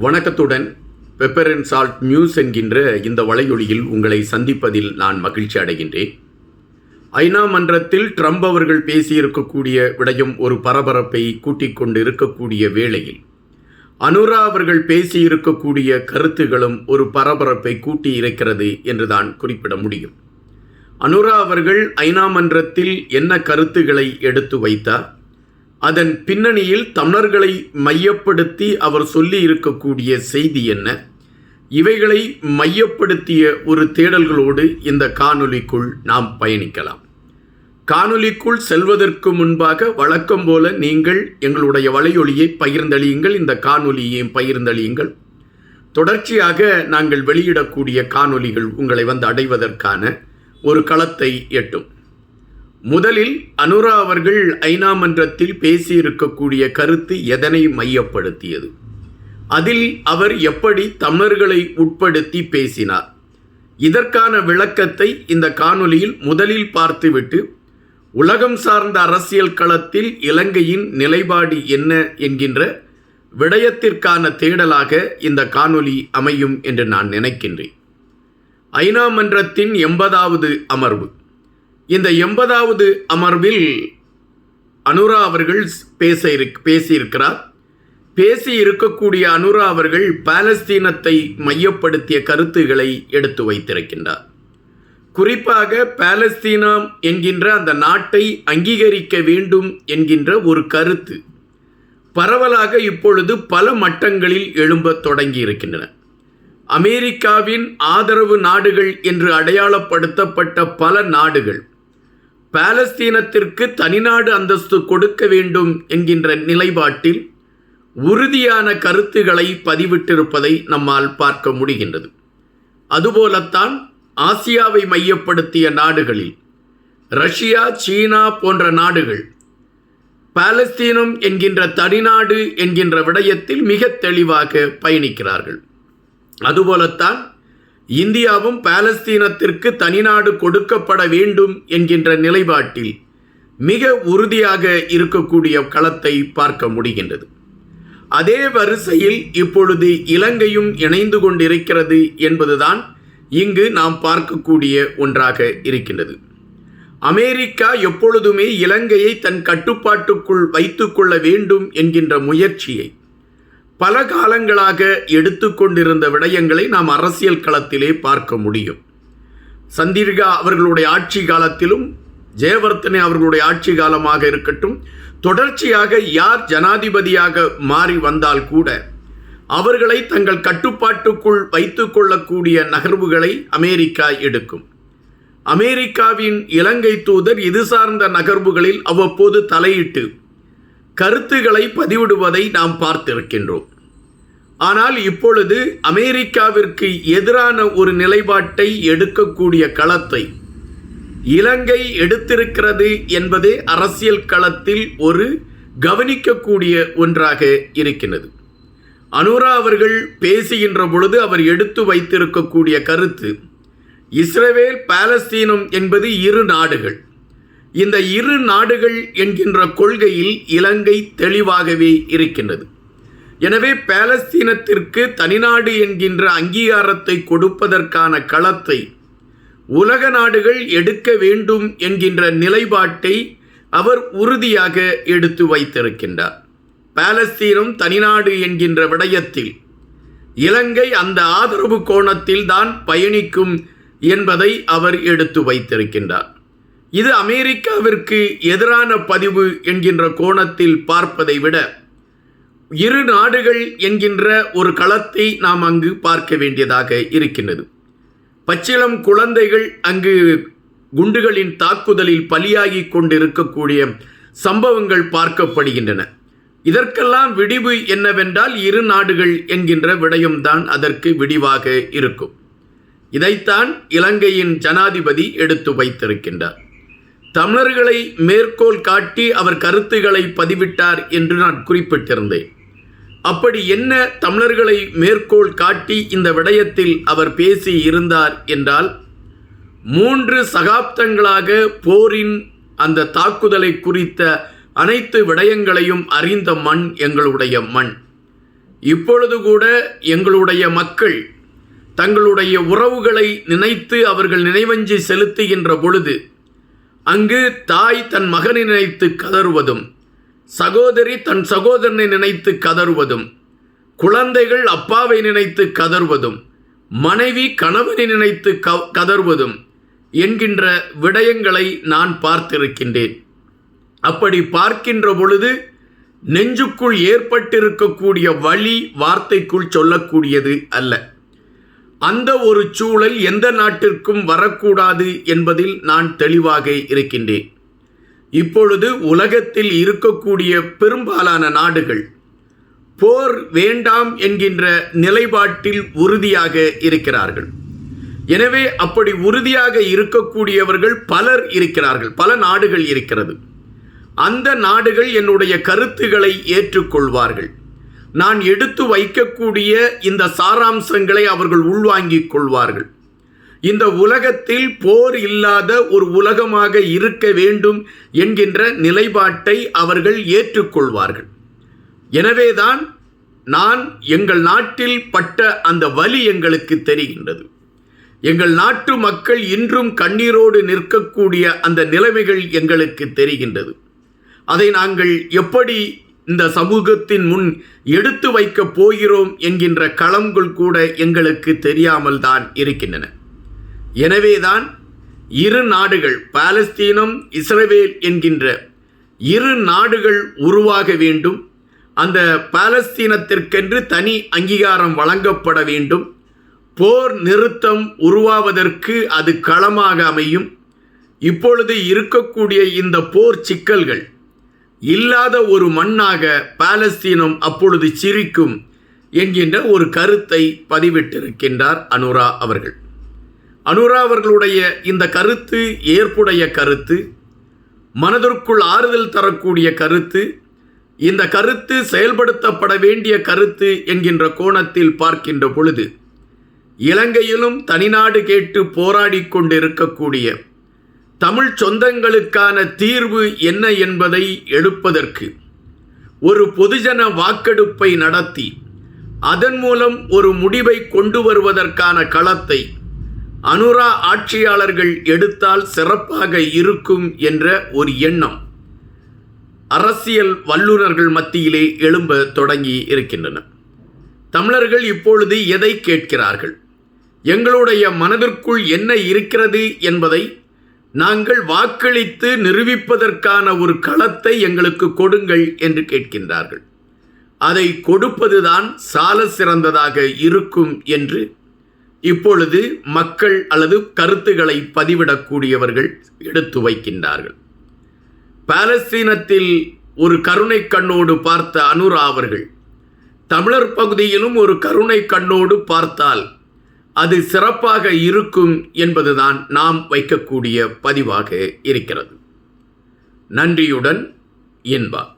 வணக்கத்துடன் pepper and salt news என்கின்ற இந்த வலையொலியில் உங்களை சந்திப்பதில் நான் மகிழ்ச்சி அடைகின்றேன். ஐநா மன்றத்தில் ட்ரம்ப் அவர்கள் பேசியிருக்கக்கூடிய விடயம் ஒரு பரபரப்பை கூட்டிக் கொண்டு இருக்கக்கூடிய வேளையில் அனுரா அவர்கள் பேசியிருக்கக்கூடிய கருத்துகளும் ஒரு பரபரப்பை கூட்டி இருக்கிறது என்றுதான் குறிப்பிட முடியும். அனுரா அவர்கள் ஐநா மன்றத்தில் என்ன கருத்துக்களை எடுத்து வைத்தார்? அதன் பின்னணியில் தமிழர்களை மையப்படுத்தி அவர் சொல்லி இருக்கக்கூடிய செய்தி என்ன? இவைகளை மையப்படுத்திய ஒரு தேடல்களோடு இந்த காணொலிக்குள் நாம் பயணிக்கலாம். காணொலிக்குள் செல்வதற்கு முன்பாக வழக்கம் போல நீங்கள் எங்களுடைய வலையொலியை பகிர்ந்தளியுங்கள். இந்த காணொலியையும் பகிர்ந்தளியுங்கள். தொடர்ச்சியாக நாங்கள் வெளியிடக்கூடிய காணொலிகள் உங்களை வந்து அடைவதற்கான ஒரு களத்தை எட்டும். முதலில் அனுரா அவர்கள் ஐநா மன்றத்தில் பேசியிருக்கக்கூடிய கருத்து எதனை மையப்படுத்தியது? அதில் அவர் எப்படி தமிழர்களை உட்படுத்தி பேசினார்? இதற்கான விளக்கத்தை இந்த காணொலியில் முதலில் பார்த்துவிட்டு உலகம் சார்ந்த அரசியல் களத்தில் இலங்கையின் நிலைப்பாடு என்ன என்கின்ற விடயத்திற்கான தேடலாக இந்த காணொலி அமையும் என்று நான் நினைக்கின்றேன். ஐநா மன்றத்தின் எண்பதாவது அமர்வு. இந்த எண்பதாவது அமர்வில் அனுரா அவர்கள் பேச இருக் பேசியிருக்கிறார். பேசி இருக்கக்கூடிய அனுரா அவர்கள் பாலஸ்தீனத்தை மையப்படுத்திய கருத்துகளை எடுத்து வைத்திருக்கின்றார். குறிப்பாக பாலஸ்தீனம் என்கின்ற அந்த நாட்டை அங்கீகரிக்க வேண்டும் என்கின்ற ஒரு கருத்து பரவலாக இப்பொழுது பல மட்டங்களில் எழும்பத் தொடங்கி இருக்கின்றன அமெரிக்காவின் ஆதரவு நாடுகள் என்று அடையாளப்படுத்தப்பட்ட பல நாடுகள் பாலஸ்தீனத்திற்கு தனிநாடு அந்தஸ்து கொடுக்க வேண்டும் என்கின்ற நிலைப்பாட்டில் உறுதியான கருத்துக்களை பதிவிட்டிருப்பதை நம்மால் பார்க்க முடிகின்றது. அதுபோலத்தான் ஆசியாவை மையப்படுத்திய நாடுகளில் ரஷ்யா சீனா போன்ற நாடுகள் பாலஸ்தீனம் என்கின்ற தனிநாடு என்கின்ற விடயத்தில் மிக தெளிவாக பயணிக்கிறார்கள். அதுபோலத்தான் இந்தியாவும் பாலஸ்தீனத்திற்கு தனிநாடு கொடுக்கப்பட வேண்டும் என்கின்ற நிலைப்பாட்டில் மிக உறுதியாக இருக்கக்கூடிய களத்தை பார்க்க முடிகின்றது. அதே வரிசையில் இப்பொழுது இலங்கையும் இணைந்து கொண்டிருக்கிறது என்பதுதான் இங்கு நாம் பார்க்கக்கூடிய ஒன்றாக இருக்கின்றது. அமெரிக்கா எப்பொழுதுமே இலங்கையை தன் கட்டுப்பாட்டுக்குள் வைத்துக்கொள்ள வேண்டும் என்கின்ற முயற்சியை பல காலங்களாக எடுத்துக்கொண்டிருந்த விடயங்களை நாம் அரசியல் களத்திலே பார்க்க முடியும். சந்திரிகா அவர்களுடைய ஆட்சி காலத்திலும் ஜெயவர்த்தனை அவர்களுடைய ஆட்சி காலமாக இருக்கட்டும் தொடர்ச்சியாக யார் ஜனாதிபதியாக மாறி வந்தால் கூட அவர்களை தங்கள் கட்டுப்பாட்டுக்குள் வைத்து கொள்ளக்கூடிய நகர்வுகளை அமெரிக்கா எடுக்கும். அமெரிக்காவின் இலங்கை தூதர் இது சார்ந்த நகர்வுகளில் அவ்வப்போது தலையிட்டு கருத்துக்களை பதிவிடுவதை நாம் பார்த்திருக்கின்றோம். ஆனால் இப்பொழுது அமெரிக்காவிற்கு எதிரான ஒரு நிலைப்பாட்டை எடுக்கக்கூடிய களத்தை இலங்கை எடுத்திருக்கிறது என்பதே அரசியல் களத்தில் ஒரு கவனிக்கக்கூடிய ஒன்றாக இருக்கிறது அனுரா அவர்கள் பேசுகின்ற பொழுது அவர் எடுத்து வைத்திருக்கக்கூடிய கருத்து இஸ்ரேல் பாலஸ்தீனம் என்பது இரு நாடுகள். இந்த இரு நாடுகள் என்கின்ற கொள்கையில் இலங்கை தெளிவாகவே இருக்கின்றது. எனவே பாலஸ்தீனத்திற்கு தனிநாடு என்கின்ற அங்கீகாரத்தை கொடுப்பதற்கான களத்தை உலக நாடுகள் எடுக்க வேண்டும் என்கின்ற நிலைப்பாட்டை அவர் உறுதியாக எடுத்து வைத்திருக்கின்றார். பாலஸ்தீனம் தனிநாடு என்கின்ற விடயத்தில் இலங்கை அந்த ஆதரவு கோணத்தில் தான் பயணிக்கும் என்பதை அவர் எடுத்து வைத்திருக்கின்றார். இது அமெரிக்காவிற்கு எதிரான பதிவு என்கின்ற கோணத்தில் பார்ப்பதை விட இரு நாடுகள் என்கின்ற ஒரு களத்தை நாம் அங்கு பார்க்க வேண்டியதாக இருக்கின்றது. பச்சிளம் குழந்தைகள் அங்கு குண்டுகளின் தாக்குதலில் பலியாகி கொண்டிருக்கக்கூடிய சம்பவங்கள் பார்க்கப்படுகின்றன. இதற்கெல்லாம் விடிவு என்னவென்றால் இரு நாடுகள் என்கின்ற விடயம்தான் அதற்கு விடிவாக இருக்கும். இதைத்தான் இலங்கையின் ஜனாதிபதி எடுத்து வைத்திருக்கின்றார். தமிழர்களை மேற்கோள் காட்டி அவர் கருத்துக்களை பதிவிட்டார் என்று நான் குறிப்பிட்டிருந்தேன். அப்படி என்ன தமிழர்களை மேற்கோள் காட்டி இந்த விடயத்தில் அவர் பேசி இருந்தார் என்றால் மூன்று சகாப்தங்களாக போரின் அந்த தாக்குதலை குறித்த அனைத்து விடயங்களையும் அறிந்த மண் எங்களுடைய மண். இப்பொழுது கூட எங்களுடைய மக்கள் தங்களுடைய உறவுகளை நினைத்து அவர்கள் நினைவஞ்சி செலுத்துகின்ற பொழுது அங்கு தாய் தன் மகனை நினைத்து கதறுவதும் சகோதரி தன் சகோதரனை நினைத்து கதறுவதும் குழந்தைகள் அப்பாவை நினைத்து கதறுவதும் மனைவி கணவனை நினைத்து க கதறுவதும் என்கின்ற விடயங்களை நான் பார்த்திருக்கின்றேன். அப்படி பார்க்கின்ற பொழுது நெஞ்சுக்குள் ஏற்பட்டிருக்கக்கூடிய வழி வார்த்தைக்குள் சொல்லக்கூடியது அல்ல. அந்த ஒரு சூழல் எந்த நாட்டிற்கும் வரக்கூடாது என்பதில் நான் தெளிவாக இருக்கின்றேன். இப்பொழுது உலகத்தில் இருக்கக்கூடிய பெரும்பாலான நாடுகள் போர் வேண்டாம் என்கின்ற நிலைப்பாட்டில் உறுதியாக இருக்கிறார்கள். எனவே அப்படி உறுதியாக இருக்கக்கூடியவர்கள் பலர் இருக்கிறார்கள் பல நாடுகள் இருக்கிறது. அந்த நாடுகள் என்னுடைய கருத்துக்களை ஏற்றுக்கொள்வார்கள். நான் எடுத்து வைக்கக்கூடிய இந்த சாராம்சங்களை அவர்கள் உள்வாங்கிக் கொள்வார்கள். இந்த உலகத்தில் போர் இல்லாத ஒரு உலகமாக இருக்க வேண்டும் என்கின்ற நிலைப்பாட்டை அவர்கள் ஏற்றுக்கொள்வார்கள். எனவேதான் நான் எங்கள் நாட்டில் பட்ட அந்த வலி எங்களுக்கு தெரிகின்றது. எங்கள் நாட்டு மக்கள் இன்றும் கண்ணீரோடு நிற்கக்கூடிய அந்த நிலைமைகள் எங்களுக்கு தெரிகின்றது. அதை நாங்கள் எப்படி இந்த சமூகத்தின் முன் எடுத்து வைக்கப் போகிறோம் என்கின்ற களங்கள் கூட எங்களுக்கு தெரியாமல் தான் இருக்கின்றன. எனவேதான் இரு நாடுகள் பாலஸ்தீனம் இஸ்ரேல் என்கின்ற இரு நாடுகள் உருவாக வேண்டும். அந்த பாலஸ்தீனத்திற்கென்று தனி அங்கீகாரம் வழங்கப்பட வேண்டும். போர் நிறுத்தம் உருவாவதற்கு அது களமாக அமையும். இப்பொழுது இருக்கக்கூடிய இந்த போர் சிக்கல்கள் இல்லாத ஒரு மண்ணாக பாலஸ்தீனம் அப்பொழுது சிரிக்கும் என்கின்ற ஒரு கருத்தை பதிவிட்டிருக்கின்றார் அனுரா அவர்கள். அனுரா அவர்களுடைய இந்த கருத்து ஏற்புடைய கருத்து மனதிற்குள் ஆறுதல் தரக்கூடிய கருத்து இந்த கருத்து செயல்படுத்தப்பட வேண்டிய கருத்து என்கின்ற கோணத்தில் பார்க்கின்ற பொழுது இலங்கையிலும் தனிநாடு கேட்டு போராடி கொண்டிருக்கக்கூடிய தமிழ் சொந்தங்களுக்கான தீர்வு என்ன என்பதை எடுப்பதற்கு ஒரு பொதுஜன வாக்கெடுப்பை நடத்தி அதன் மூலம் ஒரு முடிவை கொண்டு வருவதற்கான களத்தை அனுரா ஆட்சியாளர்கள் எடுத்தால் சிறப்பாக இருக்கும் என்ற ஒரு எண்ணம் அரசியல் வல்லுநர்கள் மத்தியிலே எழும்ப தொடங்கி இருக்கின்றன. தமிழர்கள் இப்பொழுது எதை கேட்கிறார்கள்? எங்களுடைய மனதிற்குள் என்ன இருக்கிறது என்பதை நாங்கள் வாக்களித்து நிரூபிப்பதற்கான ஒரு களத்தை எங்களுக்கு கொடுங்கள் என்று கேட்கின்றார்கள். அதை கொடுப்பதுதான் சால சிறந்ததாக இருக்கும் என்று இப்பொழுது மக்கள் அல்லது கருத்துக்களை பதிவிடக்கூடியவர்கள் எடுத்து வைக்கின்றார்கள். பாலஸ்தீனத்தில் ஒரு கருணை கண்ணோடு பார்த்த அனுரா அவர்கள் தமிழர் பகுதியிலும் ஒரு கருணை கண்ணோடு பார்த்தால் அது சிறப்பாக இருக்கும் என்பதுதான் நாம் வைக்கக்கூடிய பதிவாக இருக்கிறது. நன்றியுடன் என்பா